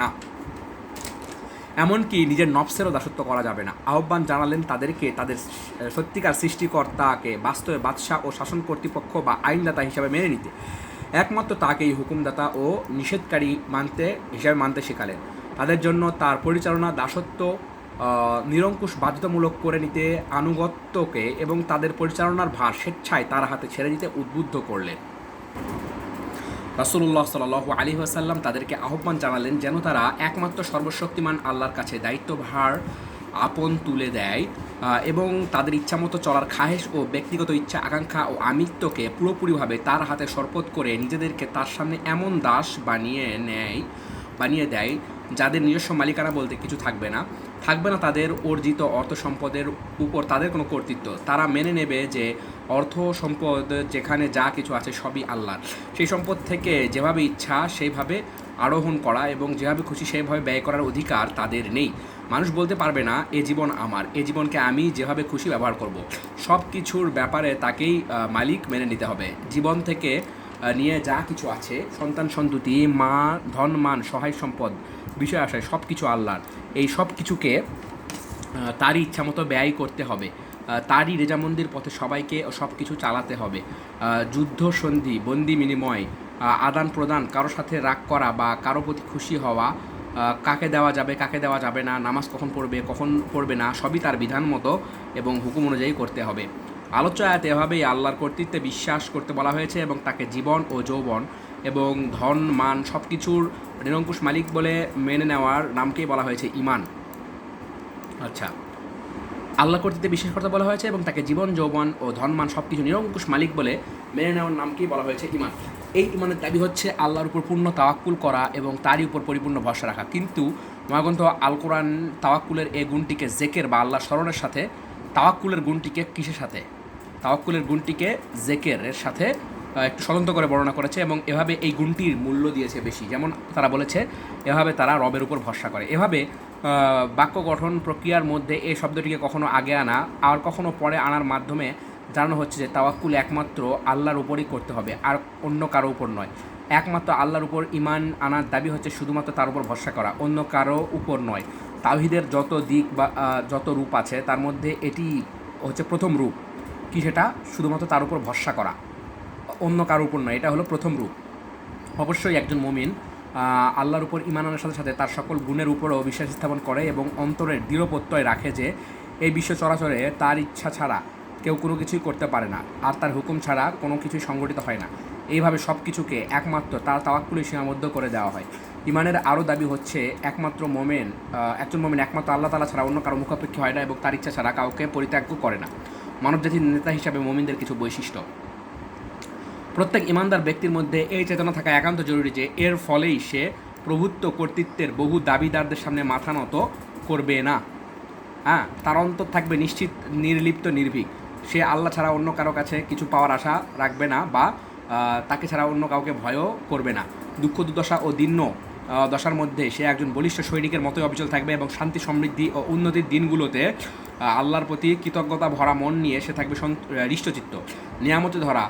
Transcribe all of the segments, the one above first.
না। এমনকি নিজের নফসেরও দাসত্ব করা যাবে না। আহ্বান জানালেন তাদেরকে, তাদের সত্যিকার সৃষ্টিকর্তাকে, বাস্তবে বাদশাহ ও শাসন কর্তৃপক্ষ বা আইনদাতা হিসাবে মেনে নিতে। একমাত্র তাকেই হুকুমদাতা ও নিষেধকারী মানতে, হিসাবে মানতে শেখালেন। তাদের জন্য তার পরিচালনা, দাসত্ব নিরঙ্কুশ বাধ্যতামূলক করে নিতে আনুগত্যকে এবং তাদের পরিচালনার ভার স্বেচ্ছায় তার হাতে ছেড়ে দিতে উদ্বুদ্ধ করলেন। রাসুল্লাহ সাল আলী আসাল্লাম তাদেরকে আহ্বান জানালেন যেন তারা একমাত্র সর্বশক্তিমান আল্লাহর কাছে দায়িত্বভার আপন তুলে দেয় এবং তাদের ইচ্ছামতো চলার খাহেশ ও ব্যক্তিগত ইচ্ছা আকাঙ্ক্ষা ও আমিত্বকে পুরোপুরিভাবে তার হাতে শরপত করে নিজেদেরকে তার সামনে এমন দাস বানিয়ে নেয়, বানিয়ে দেয় যাদের নিজস্ব মালিকানা বলতে কিছু থাকবে না। থাকবে না তাদের অর্জিত অর্থ সম্পদের উপর তাদের কোনো কর্তৃত্ব। তারা মেনে নেবে যে অর্থ সম্পদ যেখানে যা কিছু আছে সবই আল্লাহর। সেই সম্পদ থেকে যেভাবে ইচ্ছা সেইভাবে আরোহণ করা এবং যেভাবে খুশি সেভাবে ব্যয় করার অধিকার তাদের নেই। মানুষ বলতে পারবে না, এ জীবন আমার, এ জীবনকে আমি যেভাবে খুশি ব্যবহার করব। সব কিছুর ব্যাপারে তাকেই মালিক মেনে নিতে হবে। জীবন থেকে নিয়ে যা কিছু আছে, সন্তান, সন্ততি, মা, ধন, মান, সহায় সম্পদ, বিষয় আশায় সব কিছু আল্লাহর। এই সব কিছুকে তারই ইচ্ছা মতো ব্যয় করতে হবে। তারই রেজামন্দির পথে সবাইকে সব কিছু চালাতে হবে। যুদ্ধ সন্ধি, বন্দি বিনিময় আদান প্রদান, কারও সাথে রাগ করা বা কারও প্রতি খুশি হওয়া কাকে দেওয়া যাবে, কাকে দেওয়া যাবে না, নামাজ কখন পড়বে কখন পড়বে না, সবই তার বিধান মতো এবং হুকুম অনুযায়ী করতে হবে। আলোচ্য আয়াতে এভাবেই আল্লাহর কর্তৃত্বে বিশ্বাস করতে বলা হয়েছে এবং তাকে জীবন ও যৌবন এবং ধন, মান সব কিছুর নিরঙ্কুশ মালিক বলে মেনে নেওয়ার নামকেই বলা হয়েছে ইমান। আচ্ছা। আল্লাহ কর্তৃত্বে বিশ্বাস করতে বলা হয়েছে এবং তাকে জীবন, যৌবন ও ধনমান সব কিছু নিরঙ্কুশ মালিক বলে মেনে নেওয়ার নামকেই বলা হয়েছে ইমান। এই ইমানের দাবি হচ্ছে আল্লাহর উপর পূর্ণ তাওয়াক্কুল করা এবং তারই উপর পরিপূর্ণ ভরসা রাখা। কিন্তু মহাগ্রন্থ আল কোরআন তাওয়াক্কুলের এই গুণটিকে জেকের বা আল্লাহ স্মরণের সাথে, তাওয়াক্কুলের গুণটিকে কিসের সাথে? তাওয়াক্কুলের গুণটিকে জেকের এর সাথে একটু স্বতন্ত্র করে বর্ণনা করেছে এবং এভাবে এই গুণটির মূল্য দিয়েছে বেশি। যেমন তারা বলেছে, এভাবে তারা রবের উপর ভরসা করে। এভাবে বাক্য গঠন প্রক্রিয়ার মধ্যে এই শব্দটিকে কখনো আগে আনা, আর কখনো পরে আনার মাধ্যমে জানানো হচ্ছে যে তাওয়াক্কুল একমাত্র আল্লাহর উপরই করতে হবে, আর অন্য কারও উপর নয়। একমাত্র আল্লাহর উপর ইমান আনার দাবি হচ্ছে শুধুমাত্র তার উপর ভরসা করা, অন্য কারও উপর নয়। তাওহিদের যত দিক বা যত রূপ আছে, তার মধ্যে এটি হচ্ছে প্রথম রূপ, কি সেটা? শুধুমাত্র তার উপর ভরসা করা। অন্য কারোর উপর নয়, এটা হলো প্রথম রূপ। অবশ্যই একজন মমিন আল্লাহর উপর ইমান আনার সাথে সাথে তার সকল গুণের উপরও বিশ্বাস স্থাপন করে এবং অন্তরের দৃঢ় প্রত্যয় রাখে যে এই বিশ্ব চরাচরে তার ইচ্ছা ছাড়া কেউ কোনো কিছুই করতে পারে না, আর তার হুকুম ছাড়া কোনো কিছুই সংগঠিত হয় না। এইভাবে সব কিছুকে একমাত্র তার তাওয়াক্কুলে সীমাবদ্ধ করে দেওয়া হয়। ইমানের আরও দাবি হচ্ছে, একমাত্র মোমেন একজন মোমেন একমাত্র আল্লাহ তালা ছাড়া অন্য কারও মুখাপেক্ষী হয় না এবং তার ইচ্ছা ছাড়া কাউকে পরিত্যাগ করে না। মানবজাতির নেতা হিসাবে মোমিনদের কিছু বৈশিষ্ট্য। প্রত্যেক ইমানদার ব্যক্তির মধ্যে এই চেতনা থাকা একান্ত জরুরি যে এর ফলেই সে প্রভুত্ব কর্তৃত্বের বহু দাবিদারদের সামনে মাথা নত করবে না। হ্যাঁ তার অন্তর থাকবে নিশ্চিত, নির্লিপ্ত, নির্ভীক। সে আল্লাহ ছাড়া অন্য কারও কাছে কিছু পাওয়ার আশা রাখবে না বা তাকে ছাড়া অন্য কাউকে ভয়ও করবে না। দুঃখ, দুর্দশা ও দীর্ণ দশার মধ্যে সে একজন বলিষ্ঠ সৈনিকের মতোই অবিচল থাকবে এবং শান্তি, সমৃদ্ধি ও উন্নতির দিনগুলোতে আল্লাহর প্রতি কৃতজ্ঞতা ভরা মন নিয়ে সে থাকবে হৃষ্টচিত্ত। নিয়ামতে ধরা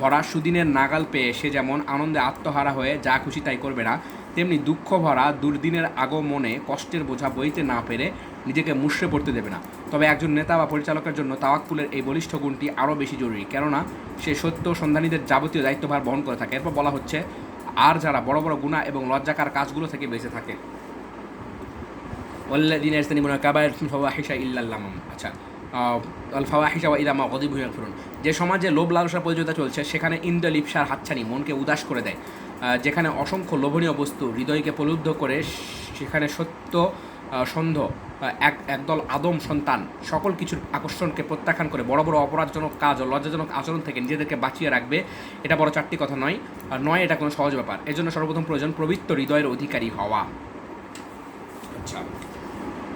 ভরা সুদিনের নাগাল পেয়ে সে যেমন আনন্দে আত্মহারা হয়ে যা খুশি তাই করবে না, তেমনি দুঃখ ভরা দুর্দিনের আগমনে কষ্টের বোঝা বইতে না পেরে নিজেকে মুষড়ে পড়তে দেবে না। তবে একজন নেতা বা পরিচালকের জন্য তাওয়াক্কুলের এই বলিষ্ঠ গুণটি আরও বেশি জরুরি, কেননা সে সত্য সন্ধানীদের যাবতীয় দায়িত্বভার বহন করে থাকে। এরপর বলা হচ্ছে, আর যারা বড় বড় গুণা এবং লজ্জাকার কাজগুলো থেকে বেঁচে থাকে। আচ্ছা আল ফাওয়াহিশা ওয়া ইদামা গদিবু ইয়াগফিরুন। যে সমাজে লোভ লালসার প্রতিযোগিতা চলছে, সেখানে ইন্দ্র লিপসার হাতছানি মনকে উদাস করে দেয়। যেখানে অসংখ্য লোভনীয় বস্তু হৃদয়কে প্রলুব্ধ করে, সেখানে সত্য সন্ধ এক, একদল আদম সন্তান, সকল কিছুর আকর্ষণকে প্রত্যাখ্যান করে, বড় বড় অপরাধজনক কাজ ও লজ্জাজনক আচরণ থেকে নিজেদেরকে বাঁচিয়ে রাখবে, এটা বড় চারটি কথা নয়। নয়, এটা কোনো সহজ ব্যাপার। এজন্য সর্বপ্রথম প্রয়োজন পবিত্র হৃদয়ের অধিকারী হওয়া। আচ্ছা।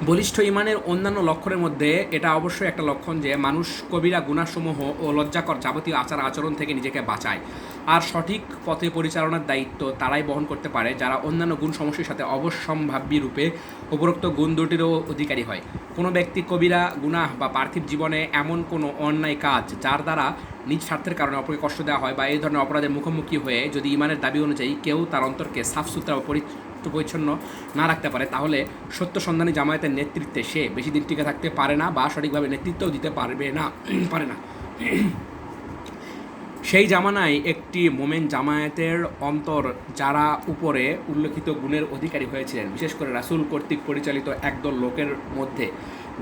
বলিষ্ঠ ইমানের অন্যান্য লক্ষণের মধ্যে এটা অবশ্যই একটা লক্ষণ যে মানুষ কবিরা গুণাসমূহ ও লজ্জাকর যাবতীয় আচার আচরণ থেকে নিজেকে বাঁচায়। আর সঠিক পথে পরিচালনার দায়িত্ব তারাই বহন করতে পারে, যারা অন্যান্য গুণ সমস্যার সাথে অবশ্যম্ভাবী রূপে উপরোক্ত গুণ দুটিরও অধিকারী হয়। কোনো ব্যক্তি কবিরা, গুনাহ বা পার্থিব জীবনে এমন কোনো অন্যায় কাজ যার দ্বারা নিজ স্বার্থের কারণে অপরকে কষ্ট দেওয়া হয় বা এই ধরনের অপরাধের মুখোমুখি হয়ে যদি ইমানের দাবি অনুযায়ী কেউ তার অন্তরকে সাফ সুতরা ও পরি- পরিচ্ছন্ন পরিচ্ছন্ন না রাখতে পারে, তাহলে সত্য সন্ধানী জামায়াতের নেতৃত্বে সে বেশি দিন টিকে থাকতে পারে না বা সঠিকভাবে নেতৃত্বও দিতে পারবে না, পারে না। সেই জামানায় একটি মোমেন জামায়াতের অন্তর যারা উপরে উল্লেখিত গুণের অধিকারী হয়েছিলেন, বিশেষ করে রাসূল কর্তৃক পরিচালিত একদল লোকের মধ্যে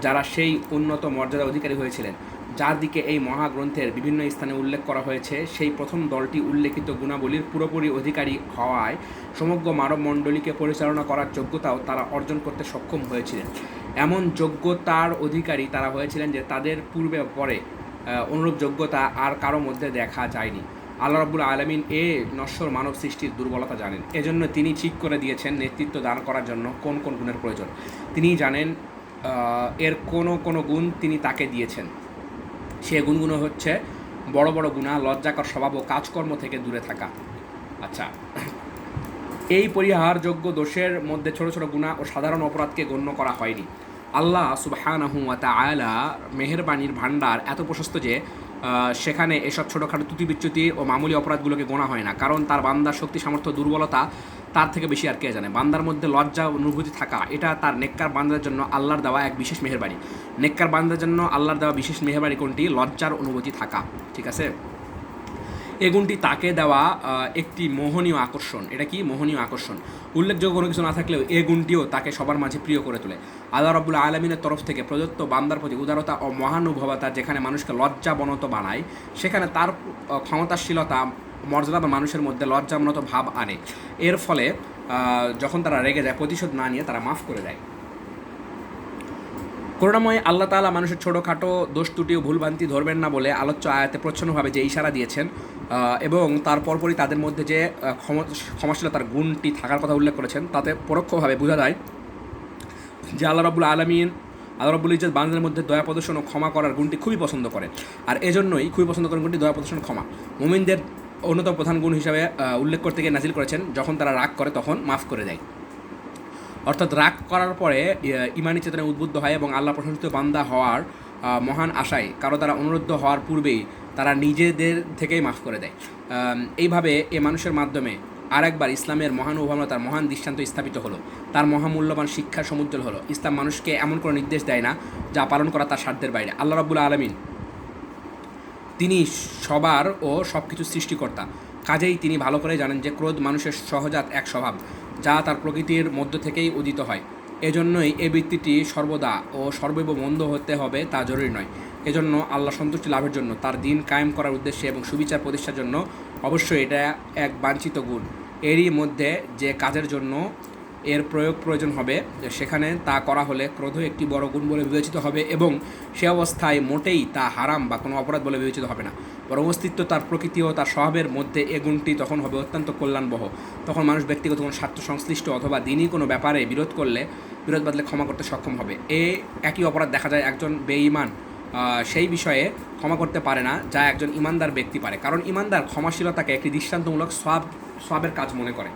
যারা সেই উন্নত মর্যাদা অধিকারী হয়েছিলেন যার দিকে এই মহাগ্রন্থের বিভিন্ন স্থানে উল্লেখ করা হয়েছে। সেই প্রথম দলটি উল্লেখিত গুণাবলীর পুরোপুরি অধিকারী হওয়ায় সমগ্র মানব মণ্ডলীকে পরিচালনা করার যোগ্যতাও তারা অর্জন করতে সক্ষম হয়েছিলেন। এমন যোগ্যতার অধিকারী তারা হয়েছিলেন যে তাদের পূর্বে পরে অনুরূপ যোগ্যতা আর কারও মধ্যে দেখা যায়নি। আল্লাহ রব্বুল আলমিন এ নশ্বর মানব সৃষ্টির দুর্বলতা জানেন। এজন্য তিনি ঠিক করে দিয়েছেন নেতৃত্ব দান করার জন্য কোন কোন গুণের প্রয়োজন। তিনি জানেন এর কোনো কোনো গুণ তিনি তাকে দিয়েছেন। সে গুণগুলো হচ্ছে বড় বড় গুণা, লজ্জাকর স্বভাব ও কাজকর্ম থেকে দূরে থাকা। আচ্ছা এই পরিহারযোগ্য দোষের মধ্যে ছোট ছোট গুণা ও সাধারণ অপরাধকে গণ্য করা হয়নি। আল্লাহ সুবাহানাহু ওয়া আয়লা মেহরবানির ভাণ্ডার এত প্রশস্ত যে সেখানে এসব ছোটোখাটো ত্রুটি বিচ্যুতি ও মামুলি অপরাধগুলোকে গোনা হয় না। কারণ তার বান্দার শক্তি, সামর্থ্য, দুর্বলতা তার থেকে বেশি আর কে জানে। বান্দার মধ্যে লজ্জা, অনুভূতি থাকা, এটা তার নেককার বান্দার জন্য আল্লাহর দেওয়া এক বিশেষ মেহরবাড়ি নেককার বান্দার জন্য আল্লাহর দেওয়া বিশেষ মেহরবাড়ি কোনটি? লজ্জার অনুভূতি থাকা। ঠিক আছে? এ গুণটি তাকে দেওয়া একটি মোহনীয় আকর্ষণ। এটা কি? মোহনীয় আকর্ষণ। উল্লেখযোগ্য কোনো কিছু না থাকলেও এ গুণটিও তাকে সবার মাঝে প্রিয় করে তোলে। আল্লাহ রবুল্লা আলমিনের তরফ থেকে প্রদত্ত বান্দার প্রতি উদারতা ও মহানুভবতা যেখানে মানুষকে লজ্জাবনত বানায়, সেখানে তার ক্ষমতাশীলতা, মর্যাদা বা মানুষের মধ্যে লজ্জাবনত ভাব আনে। এর ফলে যখন তারা রেগে যায়, প্রতিশোধ না নিয়ে তারা মাফ করে দেয়। করুণাময় আল্লাহ তাআলা মানুষের ছোটোখাটো দোষ ত্রুটি ও ভুলভ্রান্তি ধরবেন না বলে আলোচ্য আয়াতে প্রচ্ছন্নভাবে যে ইশারা দিয়েছেন এবং তার পরপরই তাদের মধ্যে যে ক্ষমাশীলতার গুণটি থাকার কথা উল্লেখ করেছেন, তাতে পরোক্ষভাবে বোঝা যায় যে আল্লাহ রাবুল আলমিন, আল্লাহ রাবুল ইজ্জত বান্দাদের মধ্যে দয়া প্রদর্শন ও ক্ষমা করার গুণটি খুবই পছন্দ করেন। আর এজন্যই খুবই পছন্দ করেন গুণটি দয়া প্রদর্শন ক্ষমা। মুমিনদের অন্যতম প্রধান গুণ হিসাবে উল্লেখ করতে গিয়ে নাজিল করেছেন, যখন তারা রাগ করে তখন মাফ করে দেয়। অর্থাৎ রাগ করার পরে ইমানি চেতনায় উদ্বুদ্ধ হয় এবং আল্লাহ প্রশংসিত বান্দা হওয়ার মহান আশায় কারও দ্বারা অনুরুদ্ধ হওয়ার পূর্বেই তারা নিজেদের থেকেই মাফ করে দেয়। এইভাবে এ মানুষের মাধ্যমে আরেকবার ইসলামের মহান উভাবনা তার মহান দৃষ্টান্ত স্থাপিত হলো। তার মহামূল্যবান শিক্ষার সমুজ্জ্বল হলো। ইসলাম মানুষকে এমন কোনো নির্দেশ দেয় না যা পালন করা তার সাধ্যের বাইরে। আল্লাহ রাবুল আলমিন তিনি সবার ও সব কিছু সৃষ্টিকর্তা। কাজেই তিনি ভালো করে জানেন যে ক্রোধ মানুষের সহজাত এক স্বভাব, যা তার প্রকৃতির মধ্য থেকেই উদিত হয়। এজন্যই এই বৃত্তিটি সর্বদা ও সর্বৈব মন্দ হতে হবে তা জরুরি নয়। এজন্য আল্লাহ সন্তুষ্টি লাভের জন্য তার দিন কায়েম করার উদ্দেশ্যে এবং সুবিচার প্রতিষ্ঠার জন্য অবশ্যই এটা এক বাঞ্ছিত গুণ। এরই মধ্যে যে কাজের জন্য এর প্রয়োগ প্রয়োজন হবে, সেখানে তা করা হলে ক্রোধ একটি বড় গুণ বলে বিবেচিত হবে এবং সে অবস্থায় মোটেই তা হারাম বা কোনো অপরাধ বলে বিবেচিত হবে না। বরং অস্তিত্ব, তার প্রকৃতি ও তার স্বভাবের মধ্যে এ গুণটি তখন হবে অত্যন্ত কল্যাণবহ। তখন মানুষ ব্যক্তিগত কোনো স্বার্থ সংশ্লিষ্ট অথবা দিনই কোনো ব্যাপারে বিরোধ করলে, বিরোধ বাদলে ক্ষমা করতে সক্ষম হবে। এ একই অপরাধ দেখা যায় একজন বেঈমান সেই বিষয়ে ক্ষমা করতে পারে না, যা একজন ইমানদার ব্যক্তি পারে। কারণ ইমানদার ক্ষমাশীলতাকে একটি দৃষ্টান্তমূলক সব সবের কাজ মনে করে।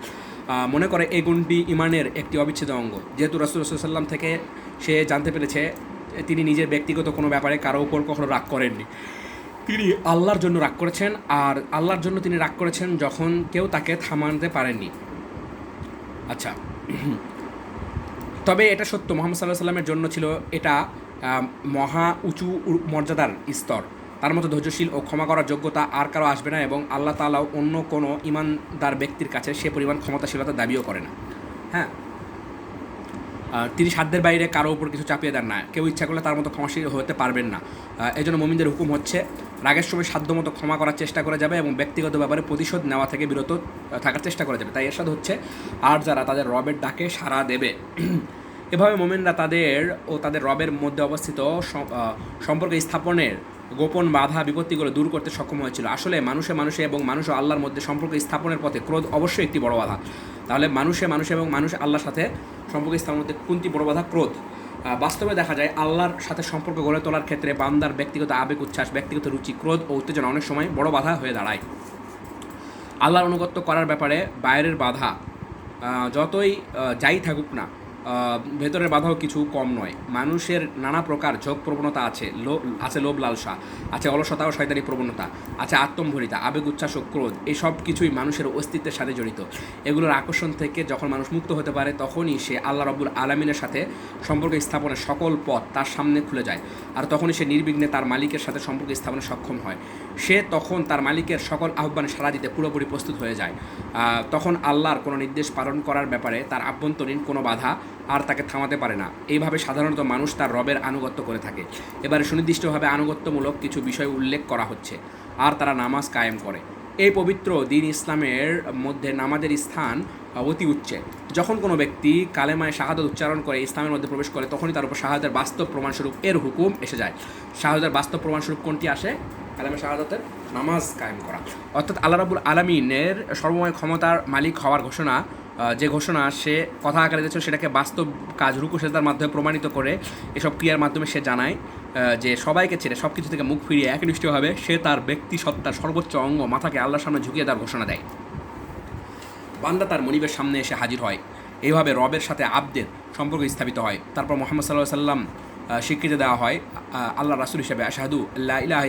মনে করে এই গুণটি ইমানের একটি অবিচ্ছেদ্য অঙ্গ, যেহেতু রসুল সাল্লাম থেকে সে জানতে পেরেছে, তিনি নিজের ব্যক্তিগত কোনো ব্যাপারে কারও উপর কখনো রাগ করেননি। তিনি আল্লাহর জন্য রাগ করেছেন, আর আল্লাহর জন্য তিনি রাগ করেছেন যখন কেউ তাকে থামাতে পারেননি। আচ্ছা। তবে এটা সত্য, মোহাম্মদ সাল্লাহ সাল্লামের জন্য ছিল এটা মহা উঁচু মর্যাদার স্তর। তার মতো ধৈর্যশীল ও ক্ষমা করার যোগ্যতা আর কারও আসবে না এবং আল্লাহ তাআলাও অন্য কোনো ইমানদার ব্যক্তির কাছে সে পরিমাণ ক্ষমতাশীলতা দাবিও করে না। হ্যাঁ? তিনি সাধ্যের বাইরে কারও উপর কিছু চাপিয়ে দেন না। কেউ ইচ্ছা করলে তার মতো ক্ষমাশীল হতে পারবেন না। এই জন্য মমিনদের হুকুম হচ্ছে, রাগের সময় সাধ্যমতো ক্ষমা করার চেষ্টা করে যাবে এবং ব্যক্তিগত ব্যাপারে প্রতিশোধ নেওয়া থেকে বিরত থাকার চেষ্টা করে যাবে। তাই এরশাদ হচ্ছে, আর যারা তাদের রবের ডাকে সাড়া দেবে। এভাবে মোমেনরা তাদের ও তাদের রবের মধ্যে অবস্থিত সম- সম্পর্ক স্থাপনের গোপন বাধা, বিপত্তিগুলো দূর করতে সক্ষম হয়েছিল। আসলে মানুষে মানুষে এবং মানুষ ও আল্লাহর মধ্যে সম্পর্ক স্থাপনের পথে ক্রোধ অবশ্যই একটি বড় বাধা। তাহলে মানুষে মানুষে এবং মানুষ আল্লাহর সাথে সম্পর্ক স্থাপনের মধ্যে কোনটি বড় বাধা? ক্রোধ। বাস্তবে দেখা যায় আল্লাহর সাথে সম্পর্ক গড়ে তোলার ক্ষেত্রে বান্দার ব্যক্তিগত আবেগ, উচ্ছ্বাস, ব্যক্তিগত রুচি, ক্রোধ ও উত্তেজনা অনেক সময় বড় বাধা হয়ে দাঁড়ায়। আল্লাহর অনুগত্য করার ব্যাপারে বাইরের বাধা যতই যাই থাকুক না ভেতরের বাধাও কিছু কম নয়। মানুষের নানা প্রকার ঝোঁক প্রবণতা আছে আছে লোভ, লালসা, আছে অলসতা ও শয়তানি প্রবণতা, আছে আত্মম্ভরিতা, আবেগ, উচ্ছ্বাস ও ক্রোধ, এসব কিছুই মানুষের অস্তিত্বের সাথে জড়িত। এগুলোর আকর্ষণ থেকে যখন মানুষ মুক্ত হতে পারে, তখনই সে আল্লাহ রব্বুল আলমিনের সাথে সম্পর্ক স্থাপনের সকল পথ তার সামনে খুলে যায়। আর তখনই সে নির্বিঘ্নে তার মালিকের সাথে সম্পর্ক স্থাপনে সক্ষম হয়। সে তখন তার মালিকের সকল আহ্বানে সাড়া দিতে পুরোপুরি প্রস্তুত হয়ে যায়। তখন আল্লাহর কোনো নির্দেশ পালন করার ব্যাপারে তার আভ্যন্তরীণ কোনো বাধা আর তাকে থামাতে পারে না। এইভাবে সাধারণত মানুষ তার রবের আনুগত্য করে থাকে। এবারে সুনির্দিষ্টভাবে আনুগত্যমূলক কিছু বিষয় উল্লেখ করা হচ্ছে আর তারা নামাজ কায়েম করে। এই পবিত্র দিন ইসলামের মধ্যে নামাজের স্থান অতি উচ্চে। যখন কোনো ব্যক্তি কালেমায় শাহাদত উচ্চারণ করে, ইসলামের মধ্যে প্রবেশ করে, তখনই তার উপর শাহাদের বাস্তব প্রমাণস্বরূপ এর হুকুম এসে যায়। শাহাদের বাস্তব প্রমাণস্বরূপ কোনটি আসে? কালেমা শাহাদতের নামাজ কায়েম করা। অর্থাৎ আল্লাহ রাবুল আলমিনের সর্বময় ক্ষমতার মালিক হওয়ার ঘোষণা যে ঘোষণা সে কথা আকারে দিয়েছিল সেটাকে বাস্তব কাজ, রুকু সেজদার মাধ্যমে প্রমাণিত করে এসব ক্রিয়ার মাধ্যমে সে জানায় যে সবাইকে ছেড়ে সব কিছু থেকে মুখ ফিরিয়ে একনিষ্ঠভাবে সে তার ব্যক্তি সত্তার সর্বোচ্চ অঙ্গ মাথাকে আল্লাহর সামনে ঝুঁকিয়ে দেওয়ার ঘোষণা দেয়। বান্দা তার মনিবের সামনে এসে হাজির হয়। এইভাবে রবের সাথে আবদের সম্পর্ক স্থাপিত হয়। তারপর মোহাম্মদ সাল্লাহ সাল্লাম স্বীকৃতি দেওয়া হয় আল্লাহ রাসুল হিসেবে। আশাহাদু আল্লাহ ইলাহ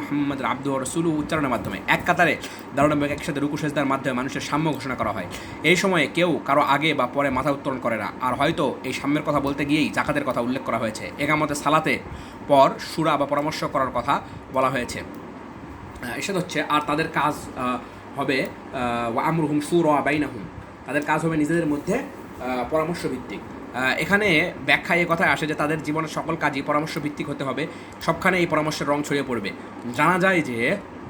মোহাম্মদ আব্দু রসুল উচ্চারণের মাধ্যমে। এক কাতারে দারুণ একসাথে রুকু সেজদার মাধ্যমে মানুষের সাম্য ঘোষণা করা হয়। এই সময়ে কেউ কারও আগে বা পরে মাথা উত্তোলন করে না। আর হয়তো এই সাম্যের কথা বলতে গিয়েই জাকাতের কথা উল্লেখ করা হয়েছে। একামতে সালাতে পর সুরা বা পরামর্শ করার কথা বলা হয়েছে। এসব হচ্ছে, আর তাদের কাজ হবে আমরুহুম সুর বাইনাহুম। তাদের কাজ হবে নিজেদের মধ্যে পরামর্শ ভিত্তিক এখানে ব্যাখ্যায় এ কথায় আসে যে তাদের জীবনের সকল কাজই পরামর্শ ভিত্তিক হতে হবে। সবখানে এই পরামর্শের রং ছড়িয়ে পড়বে। জানা যায় যে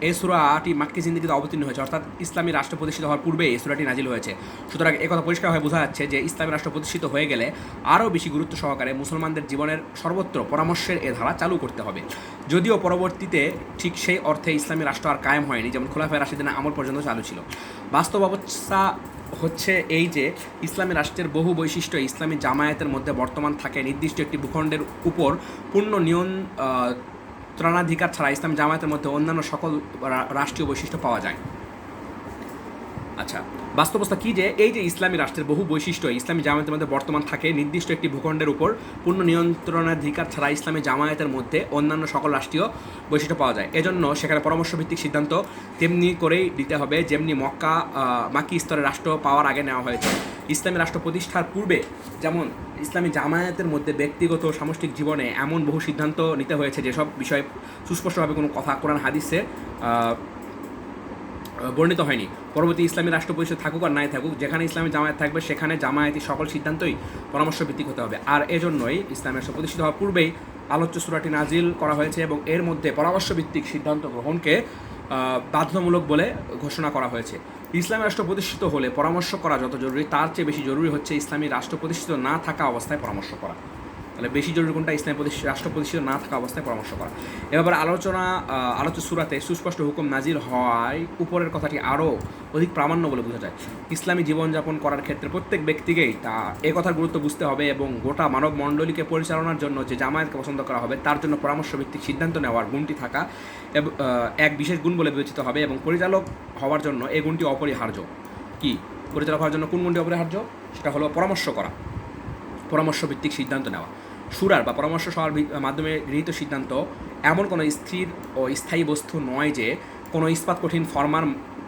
এই সুরাটি মাক্কি জিন্দিগিতে অবতীর্ণ হয়েছে, অর্থাৎ ইসলামী রাষ্ট্র প্রতিষ্ঠিত হওয়ার পূর্বে এই সুরাটি নাজিল হয়েছে। সুতরাং কথা পরিষ্কার হয়ে বোঝা যাচ্ছে যে ইসলামী রাষ্ট্র প্রতিষ্ঠিত হয়ে গেলে আরও বেশি গুরুত্ব সহকারে মুসলমানদের জীবনের সর্বত্র পরামর্শের এ ধারা চালু করতে হবে। যদিও পরবর্তীতে ঠিক সেই অর্থে ইসলামী রাষ্ট্র আর কায়েম হয়নি, যেমন খোলাফায় রাশিদিনের আমল পর্যন্ত চালু ছিল। বাস্তব অবস্থা হচ্ছে এই যে ইসলামী রাষ্ট্রের বহু বৈশিষ্ট্য ইসলামী জামায়াতের মধ্যে বর্তমান থাকে নির্দিষ্ট একটি ভূখণ্ডের উপর পূর্ণ নিয়ন্ত্রণাধিকার ত্রাণাধিকার ছাড়া ইসলামী জামায়াতের মধ্যে অন্যান্য সকল রাষ্ট্রীয় বৈশিষ্ট্য পাওয়া যায়। আচ্ছা বাস্তবতা কি যে এই যে ইসলামী রাষ্ট্রের বহু বৈশিষ্ট্য ইসলামী জামায়াতের মধ্যে বর্তমান থাকে নির্দিষ্ট একটি ভূখণ্ডের উপর পূর্ণ নিয়ন্ত্রণাধিকার ছাড়া ইসলামী জামায়াতের মধ্যে অন্যান্য সকল রাষ্ট্রীয় বৈশিষ্ট্য পাওয়া যায়। এজন্য সেখানে পরামর্শ ভিত্তিক সিদ্ধান্ত তেমনি করেই দিতে হবে, যেমনি মক্কা মাকি স্তরের রাষ্ট্র পাওয়ার আগে নেওয়া হয়েছে। ইসলামী রাষ্ট্র প্রতিষ্ঠার পূর্বে যেমন ইসলামী জামায়াতের মধ্যে ব্যক্তিগত সামষ্টিক জীবনে এমন বহু সিদ্ধান্ত নিতে হয়েছে, যেসব বিষয়ে সুস্পষ্টভাবে কোনো কথা কোরআন, হাদিসে বর্ণিত হয়নি। পরবর্তী ইসলামী রাষ্ট্র পরিষদ থাকুক আর নাই থাকুক, যেখানে ইসলামী জামায়াত থাকবে, সেখানে জামায়াতি সকল সিদ্ধান্তই পরামর্শ ভিত্তিক হতে হবে। আর এজন্যই ইসলামের প্রতিষ্ঠিত হওয়ার পূর্বেই আলোচ্য সুরাটি নাজিল করা হয়েছে এবং এর মধ্যে পরামর্শ ভিত্তিক সিদ্ধান্ত গ্রহণকে বাধ্যতামূলক বলে ঘোষণা করা হয়েছে। ইসলামী রাষ্ট্র প্রতিষ্ঠিত হলে পরামর্শ করা যত জরুরি, তার চেয়ে বেশি জরুরি হচ্ছে ইসলামী রাষ্ট্র প্রতিষ্ঠিত না থাকা অবস্থায় পরামর্শ করা। তাহলে বেশি জরুরি কোনটা ইসলামী প্রতিষ্ঠিত রাষ্ট্র প্রতিষ্ঠিত না থাকা অবস্থায় পরামর্শ করা। এবার আলোচনা আহ, আলোচ্য সুরাতে সুস্পষ্ট হুকুম নাজির হওয়ায় উপরের কথাটি আরও অধিক প্রামাণ্য বলে বোঝা যায়। ইসলামী জীবনযাপন করার ক্ষেত্রে প্রত্যেক ব্যক্তিকেই তা এ কথার গুরুত্ব বুঝতে হবে এবং গোটা মানব মণ্ডলীকে পরিচালনার জন্য যে জামায়াতকে পছন্দ করা হবে তার জন্য পরামর্শ ভিত্তিক সিদ্ধান্ত নেওয়ার গুণটি থাকা এক বিশেষ গুণ বলে বিবেচিত হবে এবং পরিচালক হওয়ার জন্য এই গুণটি অপরিহার্য। কি? পরিচালক হওয়ার জন্য কোন গুণটি অপরিহার্য? সেটা হলো পরামর্শ করা পরামর্শ ভিত্তিক সিদ্ধান্ত নেওয়া। সুরার বা পরামর্শ সভার মাধ্যমে গৃহীত সিদ্ধান্ত এমন কোনো স্থির ও স্থায়ী বস্তু নয় যে কোনো ইস্পাত কঠিন ফর্মার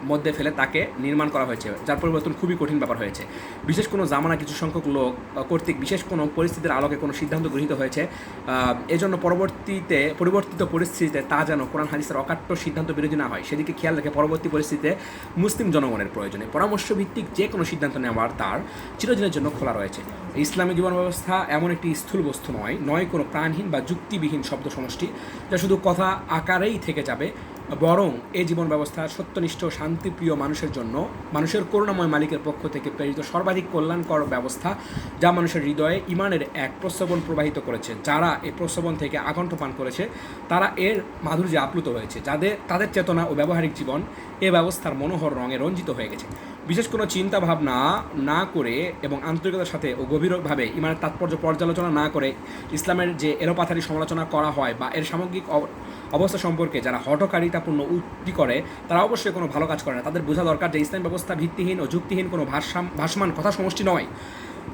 মধ্যে ফেলে তাকে নির্মাণ করা হয়েছে, যার পরিবর্তন খুবই কঠিন ব্যাপার হয়েছে। বিশেষ কোনো জামানা কিছু সংখ্যক লোক কর্তৃক বিশেষ কোনো পরিস্থিতির আলোকে কোনো সিদ্ধান্ত গৃহীত হয়েছে এজন্য পরবর্তীতে, পরিবর্তিত পরিস্থিতিতে তা যেন কোরআন, হাদিসের অকাট্য সিদ্ধান্ত বিরোধী না হয়, সেদিকে খেয়াল রেখে পরবর্তী পরিস্থিতিতে মুসলিম জনগণের প্রয়োজনে। পরামর্শ ভিত্তিক যে কোনো সিদ্ধান্ত নেওয়ার তার চিরদিনের জন্য খোলা রয়েছে। ইসলামী জীবন ব্যবস্থা এমন একটি স্থূল বস্তু নয় নয় কোনো প্রাণহীন বা যুক্তিবিহীন শব্দ সমষ্টি যা শুধু কথা আকারেই থেকে যাবে বরং এই জীবন ব্যবস্থা সত্যনিষ্ঠ, শান্তিপ্রিয় মানুষের জন্য, মানুষের করুণাময় মালিকের পক্ষ থেকে প্রেরিত সর্বাধিক কল্যাণকর ব্যবস্থা যা মানুষের হৃদয়ে ইমানের এক প্রস্রবণ প্রবাহিত করেছে। যারা এই প্রস্রবণ থেকে আকণ্ঠ পান করেছে, তারা এর মাধুর্যে আপ্লুত হয়েছে। যাদের, তাদের চেতনা ও ব্যবহারিক জীবন এ ব্যবস্থার মনোহর রঙে রঞ্জিত হয়ে গেছে। বিশেষ কোনো চিন্তা ভাবনা না করে এবং আন্তরিকতার সাথে ও গভীরভাবে ইমানের তাৎপর্য পর্যালোচনা না করে ইসলামের যে এলোপাথারি সমালোচনা করা হয় বা এর সামগ্রিক অবস্থা সম্পর্কে যারা হটকারিতাপূর্ণ উক্তি করে, তারা অবশ্যই কোনো ভালো কাজ করে না। তাদের বোঝা দরকার যে ইসলাম ব্যবস্থা ভিত্তিহীন ও যুক্তিহীন কোনো ভাষাম ভাসমান কথা সমষ্টি নয়।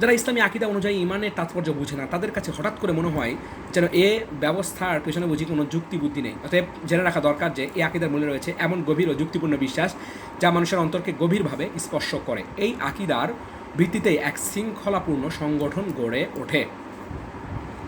যারা ইসলামী আকিদা অনুযায়ী ইমানের তাৎপর্য বুঝে না, তাদের কাছে হঠাৎ করে মনে হয় যেন এ ব্যবস্থার পেছনে বুঝি কোনো যুক্তি বুদ্ধি নেই। অতএব জেনে রাখা দরকার যে এই আকিদার মূল্যে রয়েছে এমন গভীর ও যুক্তিপূর্ণ বিশ্বাস যা মানুষের অন্তরকে গভীরভাবে স্পর্শ করে। এই আকিদার ভিত্তিতেই এক শৃঙ্খলাপূর্ণ সংগঠন গড়ে ওঠে।